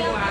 everywhere.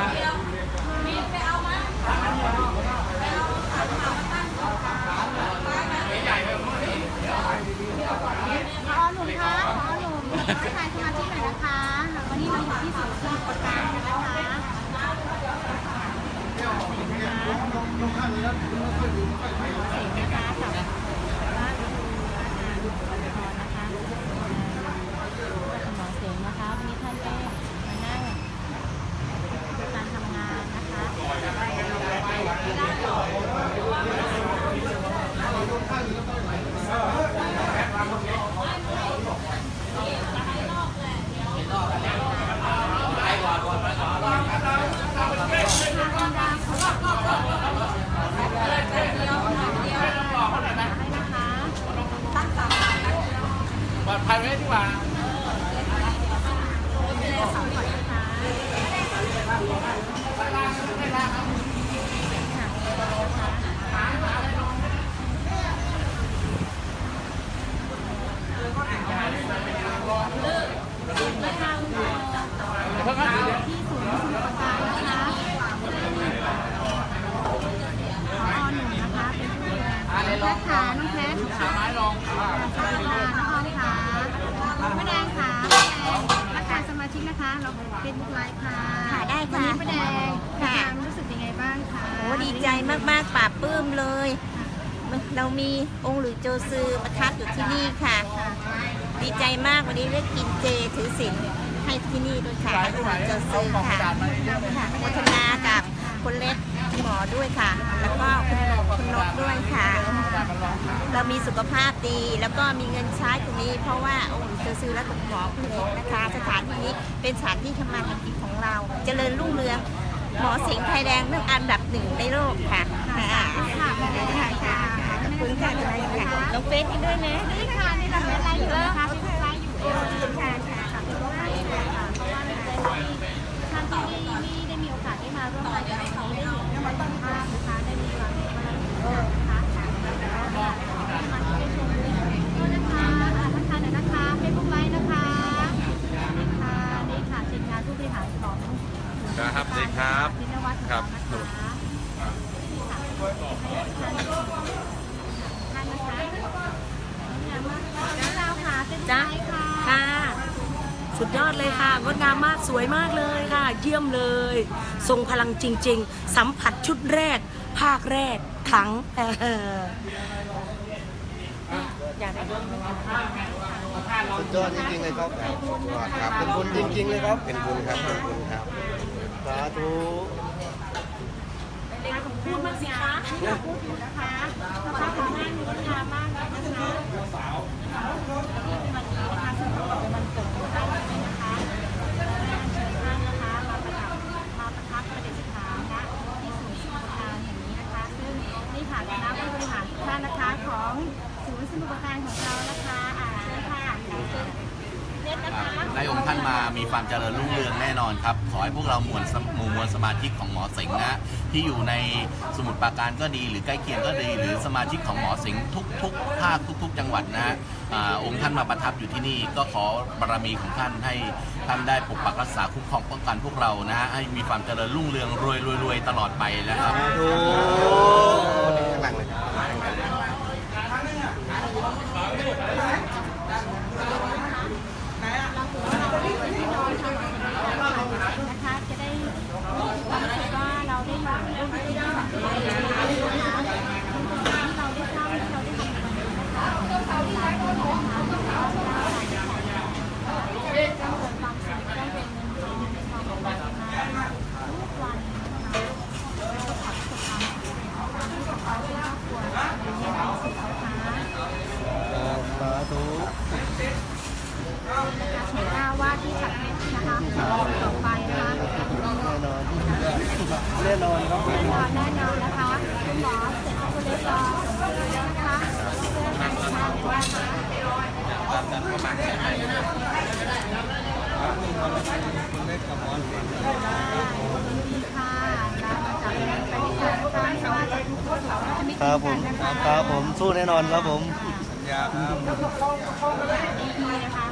ใจมากๆปราบปลื้มเลย เรามีองค์หรือโจซือประทับอยู่ที่นี่ค่ะ ดีใจมากวันนี้ได้กินเจถือศีลให้ที่นี่ด้วยค่ะให้คุณโจซือค่ะค่ะโมทนากับคุณเล็กหมอด้วยค่ะ แล้วก็คุณหนกคุณนกด้วยค่ะ เรามีสุขภาพดีแล้วก็มีเงินใช้ตรงนี้ เพราะว่าองค์หรือโจซือและคุณหมอคุณเล็กนะคะ สถานที่นี้เป็นสถานที่ทำมาหากินของเรา เจริญรุ่งเรือง หมอสิงห์ไทยแดงเรื่องอันดับหนึ่งในโลกค่ะค่ะค่ะป้าแดงค่ะค่ะขอบคุณค่ะอะไรค่ะน้องเฟซนี่ด้วยนะนี่ค่ะนี่เราเป็นไลฟ์อยู่นะคะเฟซบุ๊กไลฟ์อยู่เออค่ะค่ะค่ะเป็นไลฟ์อยู่ค่ะเพราะว่าในใจที่ท่านที่ไม่ไม่ได้มีโอกาสได้มาร่วมรายการนี้ได้เห็นในภาพ ค่ะค่ะ สุดยอดเลยค่ะ งดงามมากสวยมากเลยค่ะ เยี่ยมเลย ทรงพลังจริง ๆ สัมผัสชุดแรก ภาคแรกครั้งเอออยากได้ด้วยไหมคะสุดยอดจริงๆเลยครับครับ เป็นบุญจริงๆเลยครับ เป็นบุญครับ เป็นบุญครับ สาธุ พูดมากสิคะพูดอยู่นะคะสภาพของหน้านี้งามมากเลยนะคะวันนี้นะคะสำหรับวันเกิดของท่านด้วยนะคะเชิญท่านนะคะมาประดับมาประทับประดิษฐานณที่ศูนย์สมุทรปราการแห่งนี้นะคะ ซึ่งนี่ค่ะคณะผู้บริหารทุกท่านนะคะของศูนย์สมุทรปราการของเรานะคะอ่าเชิญค่ะเล็ดนะคะ ได้องค์ท่านมามีความเจริญรุ่งเรืองแน่นอนครับ อให้พวกเรามวลหมู่มวลสมาชิกของหมอสิงห์นะที่อยู่ในสมุทรปราการก็ดี หรือใกล้เคียงก็ดี หรือสมาชิกของหมอสิงห์ทุกๆภาคทุก ๆ จังหวัดนะฮะองค์ท่านมาประทับอยู่ที่นี่ก็ขอบารมีของท่านให้ท่านได้ปกปักรักษาคุ้มครองป้องกันพวกเรานะฮะให้มีความเจริญรุ่งเรืองรวยรวยรวยตลอดไปนะครับสาธุข้างหลังเลยครับ นะคะจะได้มีความรู้สึกว่าเราได้มาร่วมพิธีที่สำคัญนะคะที่เราได้ทำที่เราได้ทำในวันนี้นะคะเราเวลาที่เราทำเราได้ใส่ใจเกิดความสุขได้เป็นเงินเป็นทองเป็นมาทุกวันนะคะแล้วก็ขอสุขภาพความที่ของเราที่ครอบครัวมีความสุขนะคะ สาธุ เชิญหน้าว่าที่จัดนะคะต่อไปนะคะแน่นอนแน่นอนครับแน่นอนแน่นอนนะคะคุณหมอเสร็จคุณเล็กรอนะคะเพื่อทางชาติว่าค่ะดีค่ะลามาจากไปด้วยกันนะคะไม่ว่าจะทุกข์เราจะไม่คทิ้รับงผกัมนครับผม สู้แน่นอนครับดีนะคะ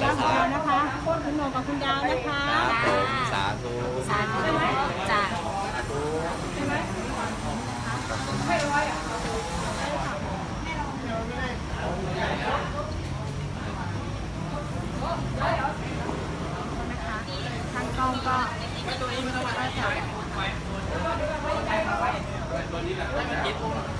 แล้วของเรานะคะคุณโหนงกับคุณดาวนะคะสาธุสาธุจ้าสมก็ก็จะ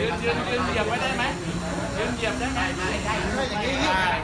ยืนยืนยืนเหยียบไว้ได้ไหมยืนเหยียบได้ไหมได้ไหมอย่